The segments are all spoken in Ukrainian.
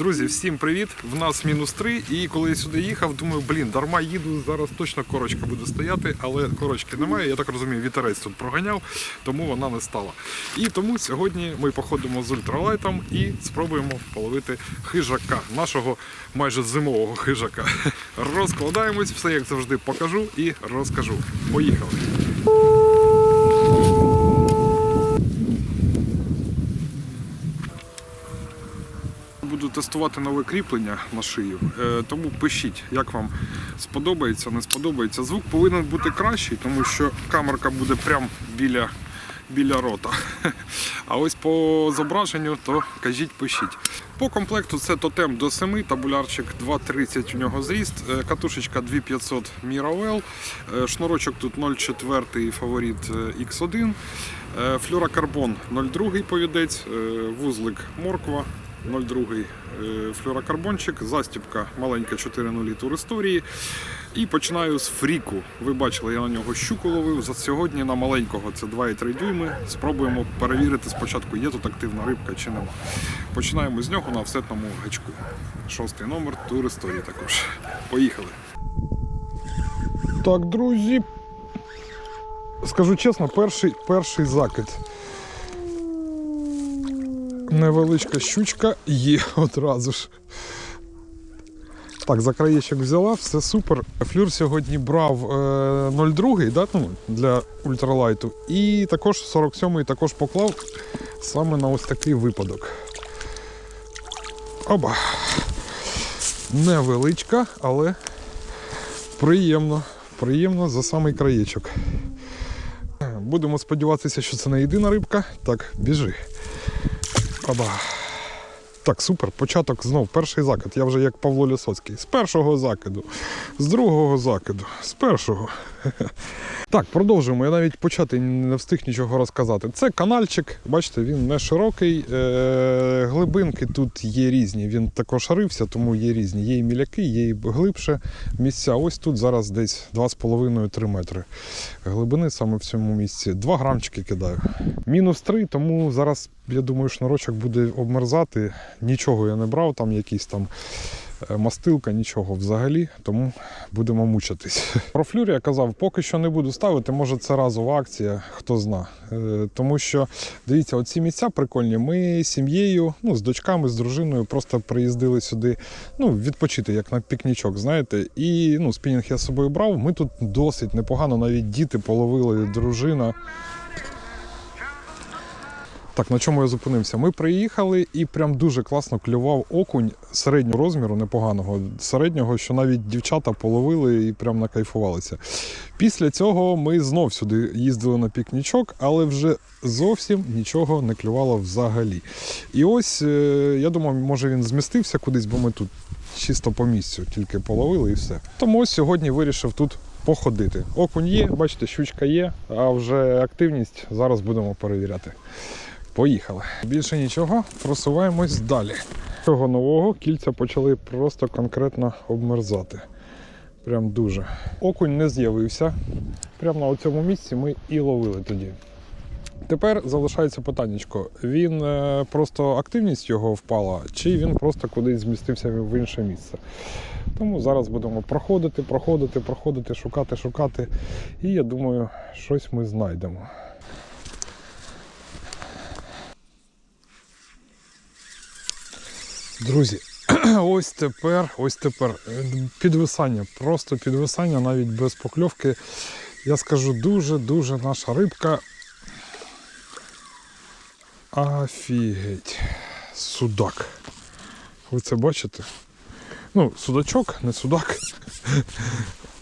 Друзі, всім привіт! В нас мінус 3, і коли я сюди їхав, думаю, блін, дарма їду, зараз точно корочка буде стояти, але корочки немає. Я так розумію, вітерець тут проганяв, тому вона не стала. І тому сьогодні ми походимо з ультралайтом і спробуємо половити хижака, нашого майже зимового хижака. Розкладаємось, все як завжди покажу і розкажу. Поїхали! Буду тестувати нове кріплення на шию, е, тому пишіть, як вам сподобається, не сподобається. Звук повинен бути кращий, тому що камерка буде прямо біля, біля рота. А ось по зображенню, то кажіть, пишіть. По комплекту це тотем до 7, табулярчик 2,30 у нього зріст, е, катушечка 2500 Miravel, е, шнурочок тут 0,4 фаворит е, X1, е, флюрокарбон 0,2 повідець, вузлик морква 0,2 е, флюрокарбончик, застібка маленька 4.0 тур історії. І починаю з фріку. Ви бачили, я на нього щуку ловив. За сьогодні на маленького це 2,3 дюйми. Спробуємо перевірити спочатку, є тут активна рибка чи нема. Починаємо з нього на офсетному гачку. Шостий номер, тур історії також. Поїхали. Так, друзі. Скажу чесно, перший, перший закид. Невеличка щучка є одразу ж. Так, за краєчок взяла, все супер. Флюр сьогодні брав е, 0,2 да, ну, для ультралайту. І також 47-й також поклав саме на ось такий випадок. Оба. Невеличка, але приємно. Приємно за самий краєчок. Будемо сподіватися, що це не єдина рибка. Так, біжи. Оба. Так, супер. Початок знов. Перший закид. Я вже як Павло Лісоцький. З першого закиду, з другого закиду, з першого. Так, продовжуємо. Я навіть почати не встиг нічого розказати. Це канальчик, бачите, він не широкий. Е- глибинки тут є різні. Він також рився, тому є різні. Є і міляки, є і глибше місця. Ось тут зараз десь 2,5-3 метри глибини саме в цьому місці. 2 грамчики кидаю. Мінус 3, тому зараз, я думаю, шнурочок буде обмерзати. Нічого я не брав, там якісь там е, мастилка, нічого взагалі, тому будемо мучитись. Про флюр я казав, поки що не буду ставити, може це разова акція, хто зна. Е, Тому що, дивіться, оці місця прикольні. Ми з сім'єю, ну, з дочками, з дружиною просто приїздили сюди ну, відпочити, як на пікнічок, знаєте. І ну, спінінг я з собою брав. Ми тут досить непогано, навіть діти половили, дружина. Так, на чому я зупинився? Ми приїхали і прям дуже класно клював окунь середнього розміру, непоганого, середнього, що навіть дівчата половили і прям накайфувалися. Після цього ми знов сюди їздили на пікнічок, але вже зовсім нічого не клювало взагалі. І ось е, я думав, може він змістився кудись, бо ми тут чисто по місцю тільки половили і все. Тому сьогодні вирішив тут походити. Окунь є, бачите, щучка є, а вже активність зараз будемо перевіряти. Поїхали. Більше нічого, просуваємось далі. Цього нового кільця почали просто конкретно обмерзати. Прям дуже. Окунь не з'явився. Прямо на цьому місці ми і ловили тоді. Тепер залишається питаннячко. Він е, просто активність його впала, чи він просто кудись змістився в інше місце. Тому зараз будемо проходити, проходити, проходити, шукати, шукати. І я думаю, щось ми знайдемо. Друзі, ось тепер, ось тепер е, підвисання, просто підвисання навіть без покльовки. Я скажу дуже-дуже наша рибка. Офігеть. Судак. Ви це бачите? Ну, судачок, не судак.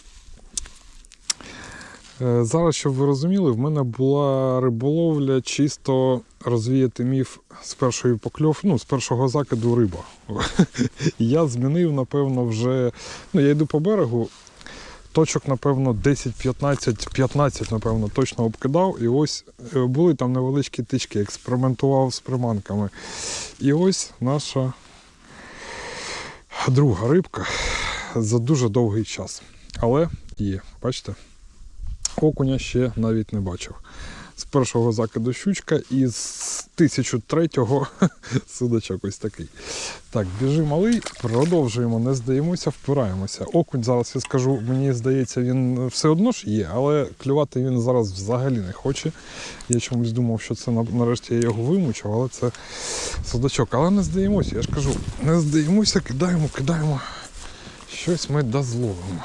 Е, Зараз, щоб ви розуміли, в мене була риболовля чисто розвіяти міф з першої покльов, ну, з першого закиду риба. Я змінив, напевно, вже. Ну, я йду по берегу, точок, напевно, 10, 15, 15, напевно, точно обкидав. І ось е, були там невеличкі тички, експериментував з приманками. І ось наша друга рибка за дуже довгий час. Але є, бачите? Окуня ще навіть не бачив. з першого закиду щучка і з 1003-го судачок ось такий. Так, біжи малий, продовжуємо, не здаємося, впираємося. Окунь зараз я скажу, мені здається, він все одно ж є, але клювати він зараз взагалі не хоче. Я чомусь думав, що це нарешті я його вимучив, але це судачок. Але не здаємося, я ж кажу, не здаємося, кидаємо, кидаємо. Щось ми дозловимо.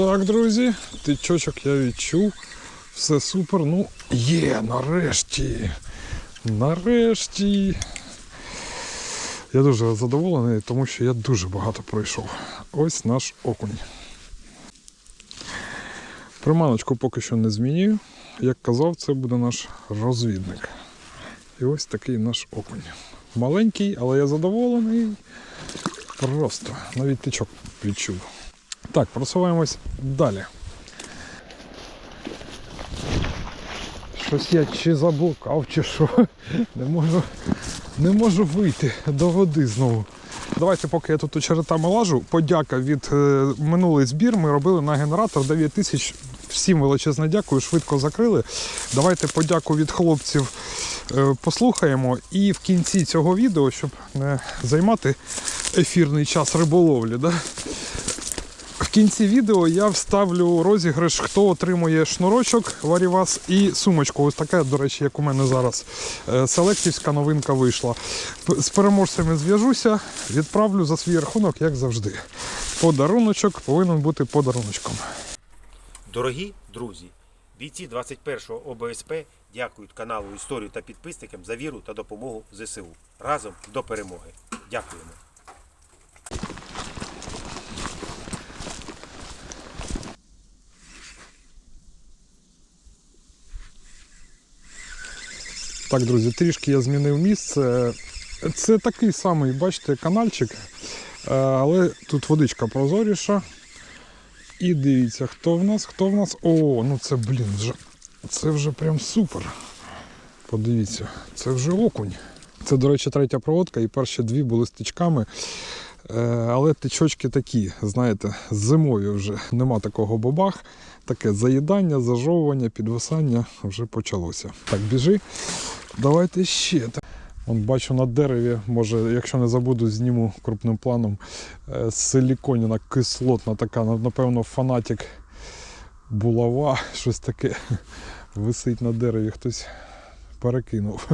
Так, друзі, тичочок я відчув. Все супер. Ну, є, нарешті. Нарешті. Я дуже задоволений, тому що я дуже багато пройшов. Ось наш окунь. Приманочку поки що не змінюю. Як казав, це буде наш розвідник. І ось такий наш окунь. Маленький, але я задоволений. Просто навіть тичок відчув. Так, просуваємось далі. Щось я чи заблукав, чи що. Не можу, не можу вийти до води знову. Давайте, поки я тут очеретами лажу, подяка від е, минулий збір. Ми робили на генератор 9 тисяч. Всім величезне дякую, швидко закрили. Давайте подяку від хлопців е, послухаємо. І в кінці цього відео, щоб не займати ефірний час риболовлі, да? В кінці відео я вставлю розіграш, хто отримує шнурочок Варівас і сумочку. Ось така, до речі, як у мене зараз. Е, Селектівська новинка вийшла. З переможцями зв'яжуся, відправлю за свій рахунок, як завжди. Подаруночок повинен бути подаруночком. Дорогі друзі, бійці 21-го ОБСП дякують каналу Історію та підписникам за віру та допомогу ЗСУ. Разом до перемоги. Дякуємо. Так, друзі, трішки я змінив місце. Це такий самий, бачите, каналчик, е, але тут водичка прозоріша. І дивіться, хто в нас, хто в нас. О, ну це, блін, вже, це вже прям супер. Подивіться, це вже окунь. Це, до речі, третя проводка, і перші дві були з тичками. Е, Але тичочки такі, знаєте, зимові вже нема такого бабах. Таке заїдання, зажовування, підвисання вже почалося. Так, біжи. Давайте ще. Вон бачу на дереві, може, якщо не забуду, зніму крупним планом е, силіконіна кислотна така, напевно, фанатик булава, щось таке висить на дереві, хтось перекинув.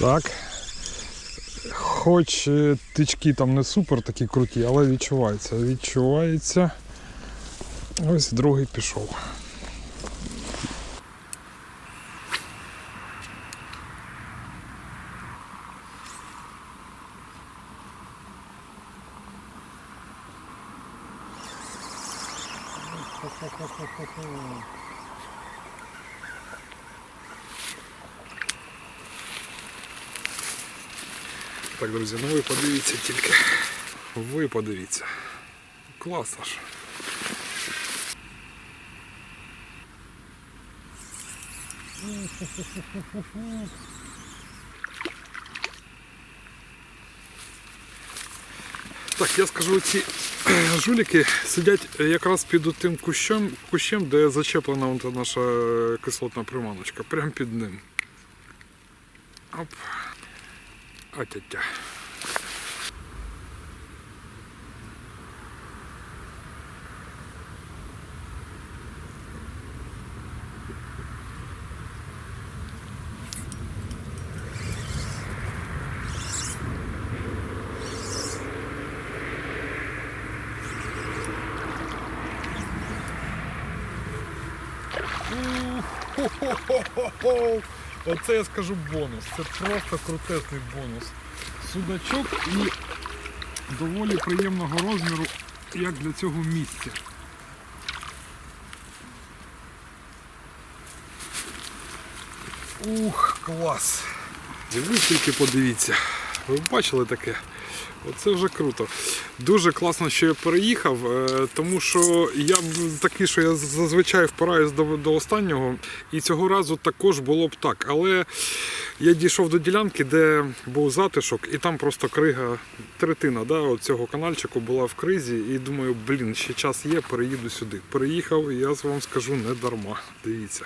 Так. Хоч е, тички там не супер такі круті, але відчувається. Відчувається. Ось другий пішов. Так, друзі, ну ви подивіться тільки. Ви подивіться. Класно ж. Так, я скажу, ці жуліки сидять якраз під тим кущем, кущем, де зачеплена наша кислотна приманочка. Прямо під ним. Оп. А-тя-тя. Хо-хо-хо-хо! Оце я скажу бонус. Це просто крутесний бонус. Судачок і доволі приємного розміру, як для цього місця. Ух, клас! Ви тільки подивіться. Ви бачили таке? Оце вже круто. Дуже класно, що я переїхав, е, тому що я такий, що я зазвичай впираюсь до, до останнього, і цього разу також було б так. Але я дійшов до ділянки, де був затишок, і там просто крига, третина да, цього канальчику була в кризі. І думаю, блін, ще час є, переїду сюди. Переїхав, і я вам скажу не дарма. Дивіться.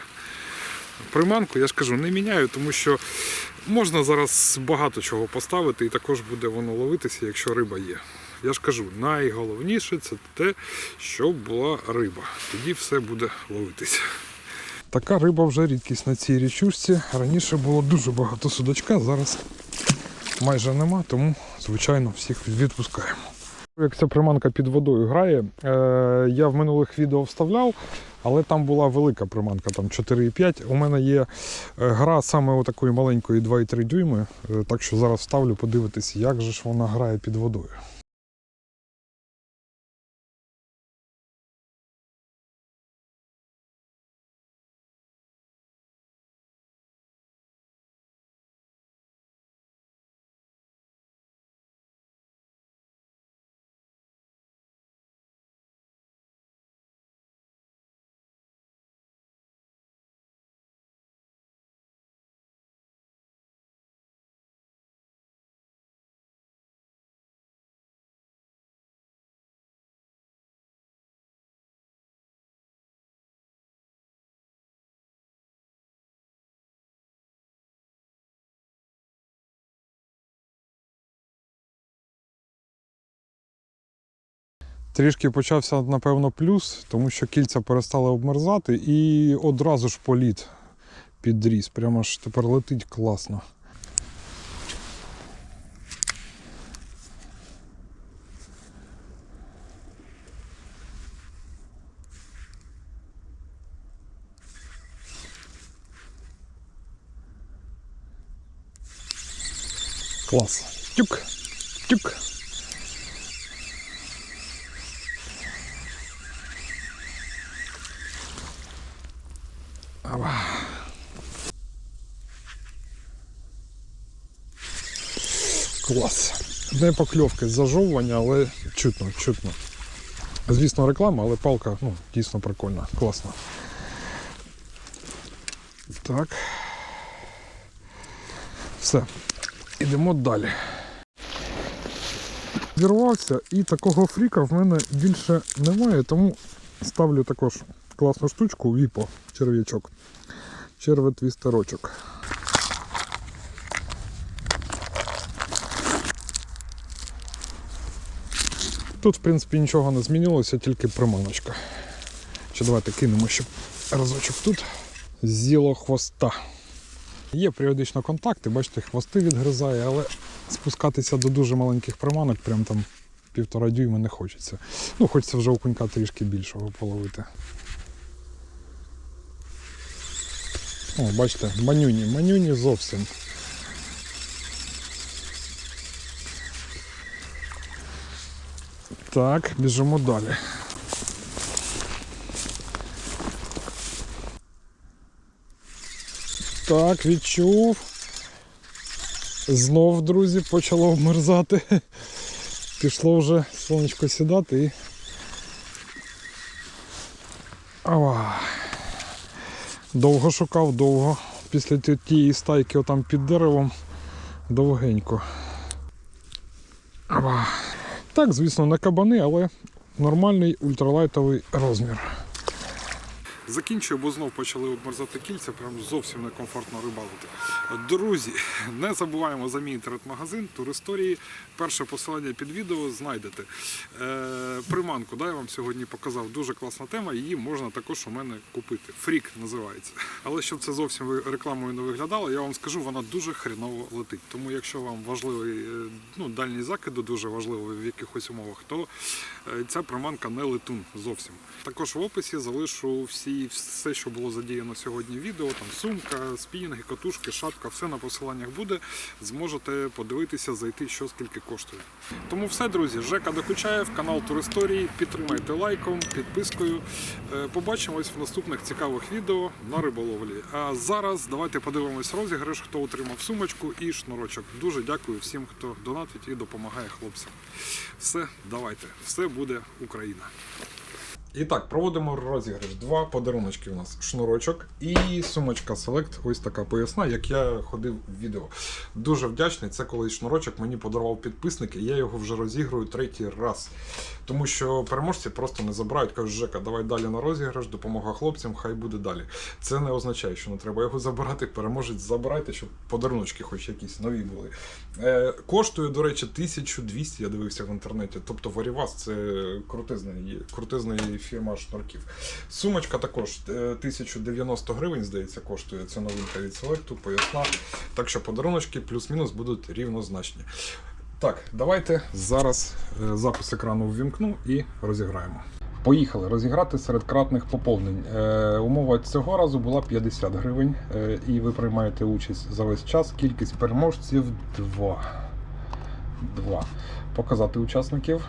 Приманку, я ж кажу, не міняю, тому що можна зараз багато чого поставити, і також буде воно ловитися, якщо риба є. Я ж кажу, найголовніше це те, щоб була риба. Тоді все буде ловитися. Така риба вже рідкість на цій річушці. Раніше було дуже багато судачка, зараз майже нема, тому, звичайно, всіх відпускаємо. Як ця приманка під водою грає, е, я в минулих відео вставляв, але там була велика приманка, там 4,5. У мене є е, гра саме отакої маленької 2,3 дюйми, е, так що зараз вставлю подивитись, як же ж вона грає під водою. Трішки почався, напевно, плюс, тому що кільця перестали обмерзати і одразу ж політ підріс. Прямо ж тепер летить класно. Клас. Тюк. Тюк. Клас. Не покльовки зажовування, але чутно, чутно. Звісно, реклама, але палка ну, дійсно прикольна, класна. Так. Все. Ідемо далі. Зірвався і такого фріка в мене більше немає, тому ставлю також класну штучку Віпо, черв'ячок. Черветвістерочок. Тут, в принципі, нічого не змінилося, тільки приманочка. Ще давайте кинемо ще разочок тут. З'їло хвоста. Є періодично контакти, бачите, хвости відгризає, але спускатися до дуже маленьких приманок, прям там півтора дюйма не хочеться. Ну, хочеться вже окунька трішки більшого половити. О, бачите, манюні, манюні зовсім. Так, біжимо далі. Так, відчув. Знов, друзі, почало обмерзати. Пішло вже сонечко сідати і. Ава. Довго шукав, довго. Після тієї стайки отам під деревом довгенько. Ава. Так, звісно, не кабани, але нормальний ультралайтовий розмір. Закінчую, бо знов почали обмерзати кільця, прям зовсім некомфортно рибалити. Друзі, не забуваємо за мій інтернет-магазин Туристорії. Перше посилання під відео знайдете. Е, приманку, да, я вам сьогодні показав. Дуже класна тема. Її можна також у мене купити. Фрік називається. Але щоб це зовсім рекламою не виглядало, я вам скажу, вона дуже хріново летить. Тому якщо вам важливий е, ну, дальній закиду, дуже важливий в якихось умовах, то е, ця приманка не летун зовсім. Також в описі залишу всі все, що було задіяно сьогодні в відео, там сумка, спінінги, катушки, шапка, все на посиланнях буде. Зможете подивитися, зайти, що скільки коштує. Тому все, друзі, Жека Докучаєв, канал Туристорії. Підтримайте лайком, підпискою. Е, Побачимось в наступних цікавих відео на риболовлі. А зараз давайте подивимось розіграш, хто отримав сумочку і шнурочок. Дуже дякую всім, хто донатить і допомагає хлопцям. Все, давайте, все буде Україна. І так, проводимо розіграш. Два подаруночки у нас шнурочок і сумочка Select. Ось така поясна, як я ходив в відео. Дуже вдячний. Це колись шнурочок мені подарував підписник, і я його вже розіграю третій раз. Тому що переможці просто не забирають, кажуть, Жека, давай далі на розіграш, допомога хлопцям, хай буде далі. Це не означає, що не треба його забирати. Переможець забирайте, щоб подаруночки хоч якісь нові були. Е, коштує, до речі, 1200, я дивився в інтернеті. Тобто Варівас це крутизний, крутизний фірма шнурків. Сумочка також е, 1090 гривень, здається, коштує. Це новинка від Селекту, поясна. Так що подаруночки плюс-мінус будуть рівнозначні. Так, давайте зараз е, запис екрану ввімкну і розіграємо. Поїхали розіграти серед кратних поповнень. Е, умова цього разу була 50 гривень, е, і ви приймаєте участь за весь час. Кількість переможців 2. 2. Показати учасників.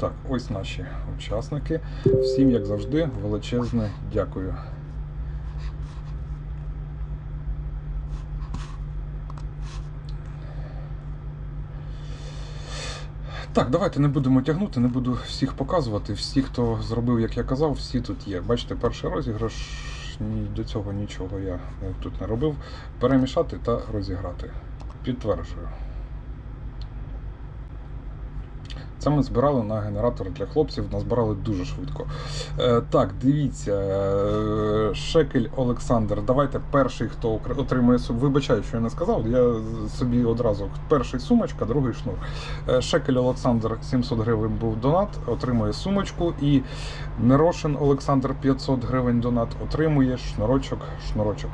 Так, ось наші учасники. Всім, як завжди, величезне дякую. Так, давайте не будемо тягнути, не буду всіх показувати. Всі, хто зробив, як я казав, всі тут є. Бачите, перший розіграш. До цього нічого я тут не робив. Перемішати та розіграти. Підтверджую. Це ми збирали на генератор для хлопців, назбирали дуже швидко. Е, так, дивіться, е, Шекель Олександр. Давайте перший, хто отримує сум. Вибачаю, що я не сказав. Я собі одразу перший сумочка, другий шнур. Е, Шекель Олександр 700 гривень був донат, отримує сумочку. І Нерошин Олександр 500 гривень донат отримує шнурочок, шнурочок.